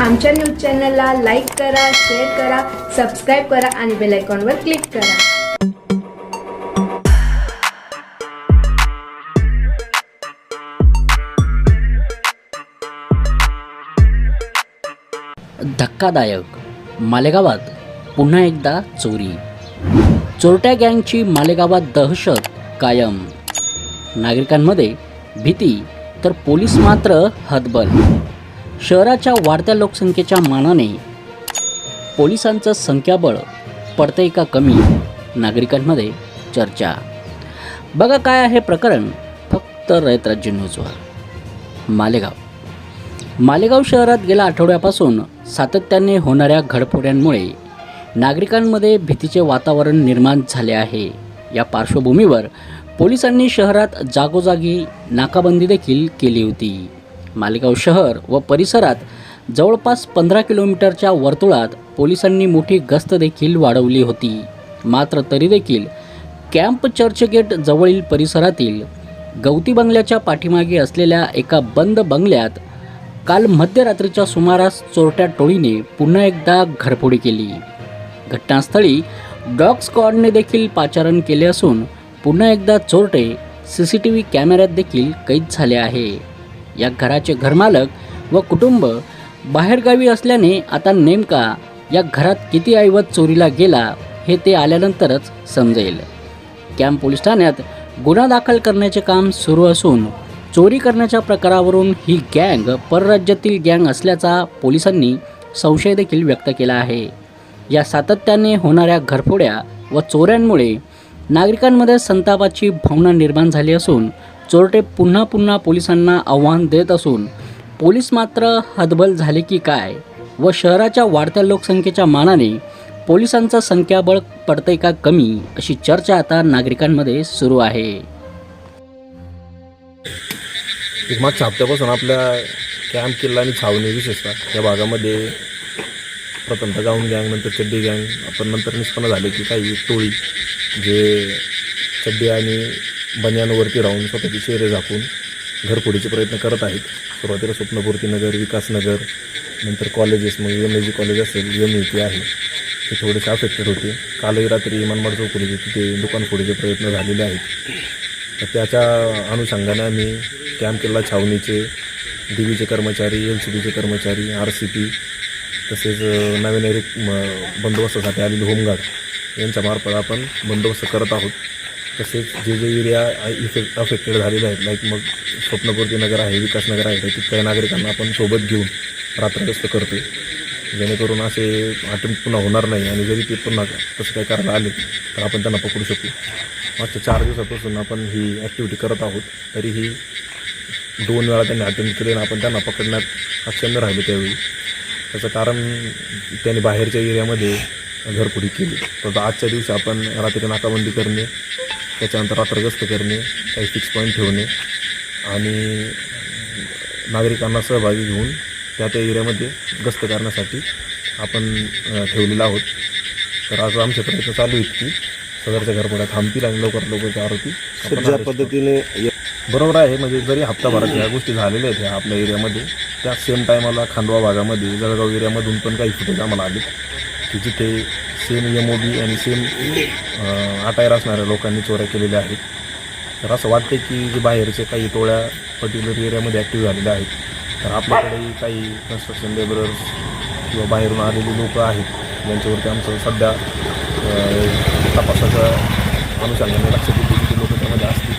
आमच्या न्यूज चॅनलला लाईक करा शेअर करा सबस्क्राईब करा आणि बेल आयकॉनवर क्लिक करा. धक्कादायक. मालेगावात पुन्हा एकदा चोरी. चोरट्या गँगची मालेगावात दहशत कायम. नागरिकांमध्ये भीती तर पोलीस मात्र हतबल. शहराच्या वाढत्या लोकसंख्येच्या मानाने पोलिसांचं संख्याबळ पडतंय का कमी? नागरिकांमध्ये चर्चा. बघा काय आहे प्रकरण. फक्त रयत राज्य न्यूजवर. मालेगाव. मालेगाव शहरात गेल्या आठवड्यापासून सातत्याने होणाऱ्या घडफोड्यांमुळे नागरिकांमध्ये भीतीचे वातावरण निर्माण झाले आहे. या पार्श्वभूमीवर पोलिसांनी शहरात जागोजागी नाकाबंदी देखील केली होती. मालेगाव शहर व परिसरात जवळपास पंधरा किलोमीटरच्या वर्तुळात पोलिसांनी मोठी गस्त देखील वाढवली होती. मात्र तरी देखील कॅम्प चर्चगेट जवळील परिसरातील गवती बंगल्याच्या पाठीमागे असलेल्या एका बंद बंगल्यात काल मध्यरात्रीच्या सुमारास चोरट्या टोळीने पुन्हा एकदा घरफोडी केली. घटनास्थळी डॉग स्क्वॉडने देखील पाचारण केले असून पुन्हा एकदा चोरटे सी सी टी व्ही कॅमेऱ्यात देखील कैद झाले आहे. या घराचे घरमालक व कुटुंब बाहेरगावी असल्याने आता नेमका या घरात किती ऐवज चोरीला गेला हे ते आल्यानंतरच समजेल. कॅम्प पोलीस ठाण्यात गुन्हा दाखल करण्याचे काम सुरू असून चोरी करण्याच्या प्रकारावरून ही गँग परराज्यातील गँग असल्याचा पोलिसांनी संशय देखील व्यक्त केला आहे. या सातत्याने होणाऱ्या घरफोड्या व चोऱ्यांमुळे नागरिकांमध्ये संतापाची भावना निर्माण झाली असून चोरटे पुन्हा पुन्हा पोलिसांना आव्हान देत असून पोलीस मात्र हतबल झाले की काय? व शहराच्या वाढत्या लोकसंख्येच्या मानाने पोलिसांचं संख्याबळ पडते का कमी? अशी चर्चा आता नागरिकांमध्ये सुरू आहे. एक मागच्या हप्त्यापासून आपल्या कॅम्प किल्ला आणि छावणी विशेषतः या भागामध्ये प्रथमतः गाऊन गँग नंतर चड्डी गँग आपण नंतर निष्पन्न झाले की काही टोळी जे चड्डी आणि बन्यांवरती राहून स्वतःची चेहरे झाकून घरफोडीचे प्रयत्न करत आहेत. सुरुवातीला स्वप्नपूर्ती नगर विकासनगर नंतर कॉलेजेस मग एम ए जी कॉलेज असेल एम यू टी आहे. ते थोडेसे अफेक्टेड होते. कालही रात्री मनमाड चौकडीचे तिथे दुकान फोडीचे प्रयत्न झालेले आहेत. तर त्याच्या अनुषंगाने आम्ही कॅम्प केला छावणीचे डीबीचे कर्मचारी एल सी बीचे कर्मचारी आर सी पी तसेच नवीन म- बंदोबस्तासाठी आलेले होमगार्ड यांच्यामार्फत आपण बंदोबस्त करत आहोत. तसेच जे जे एरिया इफेक्ट अफेक्टेड झालेले आहेत लाईक मग स्वप्नपूर्ती नगर आहे विकासनगर आहे तिथल्या नागरिकांना आपण सोबत घेऊन रात्रग्रस्त करतो जेणेकरून असे अटेम्प्ट पुन्हा होणार नाही आणि जरी ते पुन्हा तसं काही करायला आले तर आपण त्यांना पकडू शकू. मागच्या चार दिवसापासून आपण ही ॲक्टिव्हिटी करत आहोत तरीही दोन वेळा त्यांनी अटेम्प्ट केले आणि आपण त्यांना पकडण्यात सक्षम राहिलो त्यावेळी. त्याचं कारण त्यांनी बाहेरच्या एरियामध्ये घरफोडी केली. तर आजच्या दिवशी आपण रात्री नाकाबंदी करणे त्याच्यानंतर रात्रगस्त करणे काही फिक्स पॉईंट ठेवणे आणि नागरिकांना सहभागी घेऊन त्या त्या एरियामध्ये गस्त करण्यासाठी आपण ठेवलेलं आहोत तर आज आमचे प्रयत्न चालू आहेत की सदरच्या घरफोड्या थांबतील आणि लवकरात लवकरचे आरोपी आपण ज्या. पद्धतीने बरोबर आहे म्हणजे जरी हप्ताभरात ह्या गोष्टी झालेल्या आहेत ह्या आपल्या एरियामध्ये त्या सेम टायमाला खांडवा भागामध्ये जळगाव एरियामधून पण काही फुटेज आम्हाला आले की जिथे सेम एम ओ बी आणि सेम अटायर असणाऱ्या लोकांनी चोऱ्या केलेल्या आहेत. तर असं वाटते की जे बाहेरचे काही टोळ्या पर्टिक्युलर एरियामध्ये ॲक्टिव्ह झालेल्या आहेत तर आपल्याकडेही काही कन्स्ट्रक्शन लेबरर्स किंवा बाहेरून आलेली लोकं आहेत ज्यांच्यावरती आमचं सध्या अ, तपासाच्या अनुषंगाने लक्ष देते की लोक त्यामध्ये असतील